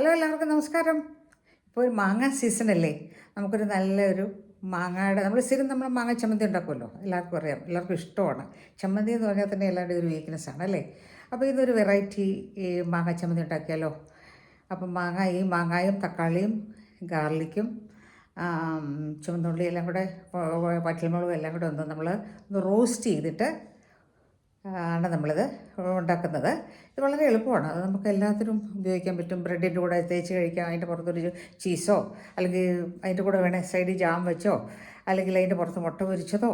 Hello എല്ലാവർക്കും നമസ്കാരം. ഇപ്പോൾ ഒരു മാങ്ങ സീസൺ അല്ലേ? നമുക്കൊരു നല്ലൊരു മാങ്ങയുടെ നമ്മൾ സ്ഥിരം നമ്മൾ മാങ്ങ ചമ്മന്തി ഉണ്ടാക്കുമല്ലോ? എല്ലാവർക്കും അറിയാം. എല്ലാവർക്കും ഇഷ്ടമാണ്. ചമ്മന്തി എന്ന് പറഞ്ഞാൽ തന്നെ എല്ലാവരുടെയും ഒരു വീക്ക്നെസ് ആണ് അല്ലേ? അപ്പോൾ ഇതൊരു വെറൈറ്റി മാങ്ങ ചമ്മന്തി ഉണ്ടാക്കിയാലോ? അപ്പം മാങ്ങ ഈ മാങ്ങായും തക്കാളിയും ഗാർലിക്കും ചുമന്നുള്ളി എല്ലാം കൂടെ പച്ചമുളകും എല്ലാം കൂടെ ഒന്ന് നമ്മൾ ഒന്ന് റോസ്റ്റ് ചെയ്തിട്ട് ആണ് നമ്മളിത് ഉണ്ടാക്കുന്നത്. ഇത് വളരെ എളുപ്പമാണ്. അത് നമുക്ക് എല്ലാത്തിനും ഉപയോഗിക്കാൻ പറ്റും. ബ്രെഡിന്റെ കൂടെ തേച്ച് കഴിക്കാം. അതിന്റെ പുറത്തൊരു ചീസോ അല്ലെങ്കിൽ അതിന്റെ കൂടെ വേണേൽ സൈഡിൽ ജാം വെച്ചോ അല്ലെങ്കിൽ അതിന്റെ പുറത്ത് മുട്ട പൊരിച്ചതോ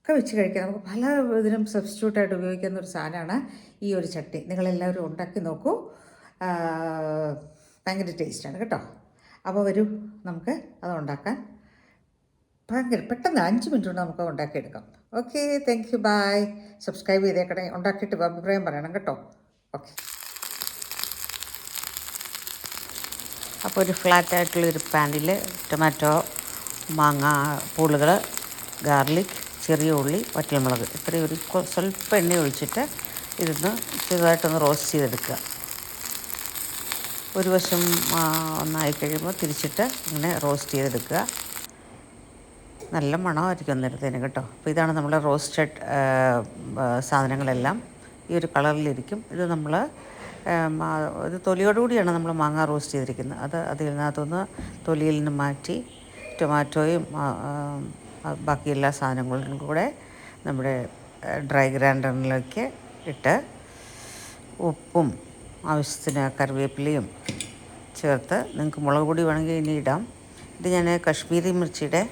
ഒക്കെ വെച്ച് കഴിക്കാം. നമുക്ക് പല ഇതിനും സബ്സ്റ്റിറ്റ്യൂട്ടായിട്ട് ഉപയോഗിക്കുന്ന ഒരു സാധനമാണ് ഈ ഒരു ചട്ടി. നിങ്ങളെല്ലാവരും ഉണ്ടാക്കി നോക്കൂ. ഭയങ്കര ടേസ്റ്റാണ് കേട്ടോ. അപ്പോൾ വരൂ നമുക്ക് അത് ഉണ്ടാക്കാൻ ഭയങ്കര പെട്ടെന്ന് അഞ്ച് മിനിറ്റ് കൊണ്ട് നമുക്ക് ഉണ്ടാക്കിയെടുക്കാം. Okay thank you bye subscribe ചെയ്തേക്കണേ. ഉണ്ടാക്കിയിട്ട് അഭിപ്രായം പറയണം കേട്ടോ. ഓക്കെ അപ്പോൾ ഒരു ഫ്ലാറ്റ് ആയിട്ടുള്ള ഒരു പാനിൽ ടൊമാറ്റോ മാങ്ങ പൂളുകൾ ഗാർലിക് ചെറിയ ഉള്ളി വറ്റൽമുളക് ഇത്രയും ഒരു സ്വല്പം എണ്ണ ഒഴിച്ചിട്ട് ഇതൊന്ന് ചെറുതായിട്ടൊന്ന് റോസ്റ്റ് ചെയ്തെടുക്കുക. ഒരു വശം ഒന്നായി കഴിയുമ്പോൾ തിരിച്ചിട്ട് ഇങ്ങനെ റോസ്റ്റ് ചെയ്തെടുക്കുക. നല്ല മണമായിരിക്കും അന്നേരത്തേന് കേട്ടോ. അപ്പോൾ ഇതാണ് നമ്മുടെ റോസ്റ്റഡ് സാധനങ്ങളെല്ലാം. ഈ ഒരു കളറിലിരിക്കും. ഇത് നമ്മൾ ഇത് തൊലിയോടുകൂടിയാണ് നമ്മൾ മാങ്ങ റോസ്റ്റ് ചെയ്തിരിക്കുന്നത്. അത് അതിനകത്തുനിന്ന് തൊലിയിൽ നിന്ന് മാറ്റി ടൊമാറ്റോയും ബാക്കി എല്ലാ സാധനങ്ങളും കൂടെ നമ്മുടെ ഡ്രൈ ഗ്രൈൻഡറിലേക്ക് ഇട്ട് ഉപ്പും ആവശ്യത്തിന് കറിവേപ്പിലയും ചേർത്ത് നിങ്ങൾക്ക് മുളക് പൊടി വേണമെങ്കിൽ ഇനി ഇടാം. ഇത് ഞാൻ കശ്മീരി മിർച്ചിയുടെ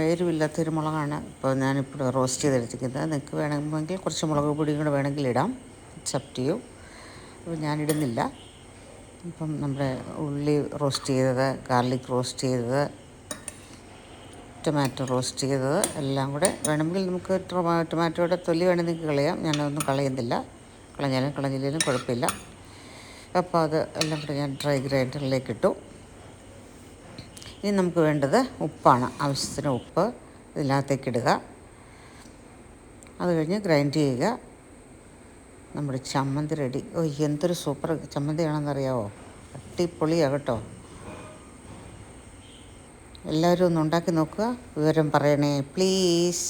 എരിവില്ലാത്തൊരു മുളകാണ്. ഇപ്പോൾ ഞാനിപ്പോൾ റോസ്റ്റ് ചെയ്തെടുത്തിരിക്കുന്നത്. നിങ്ങൾക്ക് വേണമെങ്കിൽ കുറച്ച് മുളക് പൊടിയും കൂടെ വേണമെങ്കിൽ ഇടാം. അപ്പ് ടു യു അപ്പോൾ ഞാനിടുന്നില്ല. ഇപ്പം നമ്മുടെ ഉള്ളി റോസ്റ്റ് ചെയ്തത് ഗാർലിക് റോസ്റ്റ് ചെയ്തത് ടൊമാറ്റോ റോസ്റ്റ് ചെയ്തത് എല്ലാം കൂടെ വേണമെങ്കിൽ നമുക്ക് ടൊമാ- ടൊമാറ്റോയുടെ തൊലി വേണമെങ്കിൽ കളയാം. ഞാനതൊന്നും കളയുന്നില്ല. കളഞ്ഞാലും കളഞ്ഞില്ലെങ്കിലും കുഴപ്പമില്ല. അപ്പോൾ അത് എല്ലാം കൂടെ ഞാൻ ഡ്രൈ ഗ്രൈൻഡറിലേക്ക് ഇട്ടു. ഇനി നമുക്ക് വേണ്ടത് ഉപ്പാണ്. ആവശ്യത്തിന് ഉപ്പ് ഇതിനകത്തേക്ക് ഇടുക. അത് കഴിഞ്ഞ് ഗ്രൈൻഡ് ചെയ്യുക. നമ്മുടെ ചമ്മന്തി റെഡി. ഓ എന്തൊരു സൂപ്പർ ചമ്മന്തിയാണെന്നറിയാവോ? അട്ടിപ്പൊളിയാണ് കേട്ടോ. എല്ലാവരും ഒന്ന് ഉണ്ടാക്കി നോക്കുക. വിവരം പറയണേ പ്ലീസ്.